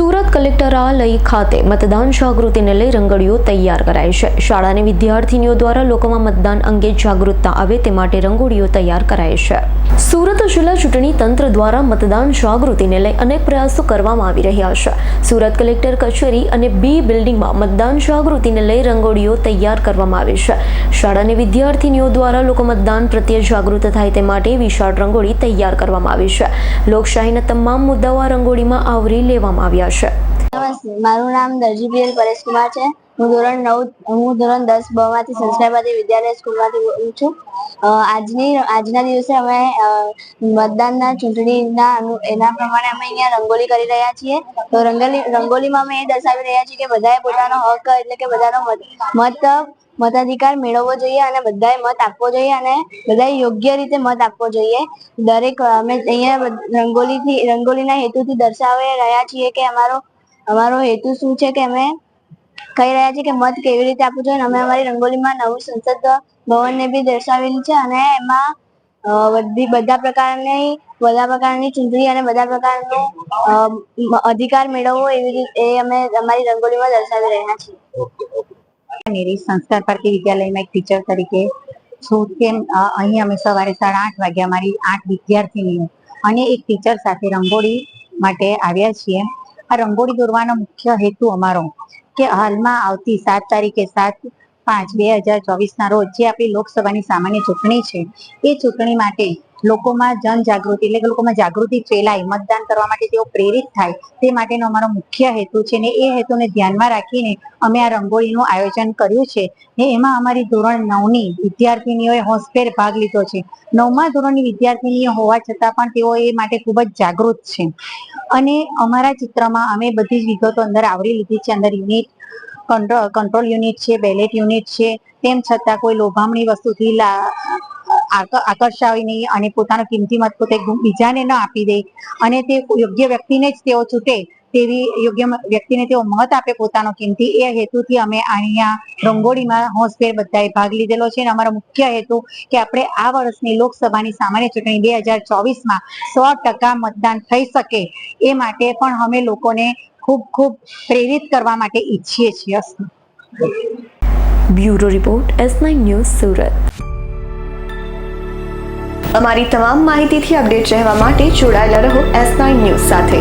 સુરત કલેક્ટરાલય ખાતે મતદાન જાગૃતિને લઈ રંગોળીઓ તૈયાર કરાઈ છે. શાળાની વિદ્યાર્થીનીઓ દ્વારા લોકોમાં મતદાન અંગે જાગૃતતા આવે તે માટે રંગોળીઓ તૈયાર કરાઈ છે. સુરત જિલ્લા ચૂંટણી તંત્ર દ્વારા મતદાન જાગૃતિને લઈ અનેક પ્રયાસો કરવામાં આવી રહ્યા છે. સુરત કલેક્ટર કચેરી અને બી બિલ્ડિંગમાં મતદાન જાગૃતિને લઈ રંગોળીઓ તૈયાર કરવામાં આવી છે. શાળાની વિદ્યાર્થીનીઓ દ્વારા લોકો મતદાન પ્રત્યે જાગૃત થાય તે માટે વિશાળ રંગોળી તૈયાર કરવામાં આવી છે. લોકશાહીના તમામ મુદ્દાઓ આ રંગોળીમાં આવરી લેવામાં આવ્યા છે નમસ્તે, મારું નામ દરજીપ્રિયલ પરેશકુમાર છે. હું ધોરણ નવ, હું ધોરણ દસ બ માંથી સંસ્કારવાદી વિદ્યાલય સ્કૂલમાંથી બોલું છું. આજની, આજના દિવસે અમે મતદાનના ચૂંટણીના એના પ્રમાણે અમે અહીંયા રંગોલી કરી રહ્યા છીએ. તો રંગોલી, રંગોલીમાં અમે એ દર્શાવી રહ્યા છીએ કે બધાએ પોતાનો હક, એટલે કે બધાનો મત મત મતાધિકાર મેળવવો જોઈએ અને બધાએ મત આપવો જોઈએ અને બધાએ યોગ્ય રીતે મત આપવો જોઈએ. દરેક, અમે અહીંયા રંગોલીથી, રંગોલીના હેતુથી દર્શાવી રહ્યા છીએ કે અમારો અમારો હેતુ શું છે કે અમે કહી રહ્યા છીએ કે મત કેવી રીતે આપવું જોઈએ અમે અમારી રંગોલીમાં નવું સંસદ ભવનને બી દર્શાવેલી છે અને એમાં બધી, બધા પ્રકારની બધા પ્રકારની ચૂંટણી અને બધા પ્રકારનો અધિકાર મેળવવો એવી રીતે અમે અમારી રંગોલીમાં દર્શાવી રહ્યા છીએ. મેરી સંસ્કાર ભારતી વિદ્યાલયમાં એક ટીચર તરીકે છું તેમ અહીં અમે સવારે સાડા આઠ વાગે અમારી આઠ વિદ્યાર્થીનીઓ અને એક ટીચર સાથે રંગોળી માટે આવ્યા છીએ. આ રંગોળી દોરવાનો મુખ્ય હેતુ અમારો કે હાલમાં આવતી સાત તારીખે સાત પાંચ, બે હજાર ચોવીસના રોજ જે આપણી લોકસભાની સામાન્ય ચૂંટણી છે, એ ચૂંટણી માટે લોકોમાં જનજાગૃતિ એટલે કે લોકોમાં જાગૃતિ ફેલાય, મતદાન કરવા માટે તેઓ પ્રેરિત થાય, તે માટેનો અમારો મુખ્ય હેતુ છે ને એ હેતુને ધ્યાનમાં રાખીને અમે આ રંગોળીનું આયોજન કર્યું છે ને એમાં અમારી ધોરણ નવની વિદ્યાર્થીનીઓએ હોંશભેર ભાગ લીધો છે. નવમા ધોરણની વિદ્યાર્થીનીઓ હોવા છતાં પણ તેઓ એ માટે ખૂબ જ જાગૃત છે. અને અમારા ચિત્રમાં અમે બધી જ વિગતો અંદર આવરી લીધી છે, અંદર યુનિટ કંટ્રોલ યુનિટ છે બેલેટ યુનિટ છે. તેમ છતાં કોઈ લોભામણી વસ્તુથી આકર્ષાવી નહીં અને પોતાનો કિંમતી મત પોતે બીજાને ન આપી દે. અને તે યોગ્ય વ્યક્તિને જ તેઓ છૂટે. તેવી યોગ્ય વ્યક્તિને તેઓ મત આપે પોતાનો કિંમતી. એ હેતુથી અમે અહીંયા રંગોળીમાં હોંશભેર બધાએ ભાગ લીધેલો છે. અને અમારો મુખ્ય હેતુ કે આપણે આ વર્ષની લોકસભાની સામાન્ય ચૂંટણી બે હજાર ચોવીસમાં સો ટકા મતદાન થઈ શકે. એ માટે પણ અમે લોકોને ખૂબ ખૂબ પ્રેરિત કરવા માટે ઈચ્છીએ છીએ. Bureau report S nine news, Surat અમારી તમામ માહિતીથી અપડેટ રહેવા માટે જોડાયેલા રહો એસ નાઇન ન્યૂઝ સાથે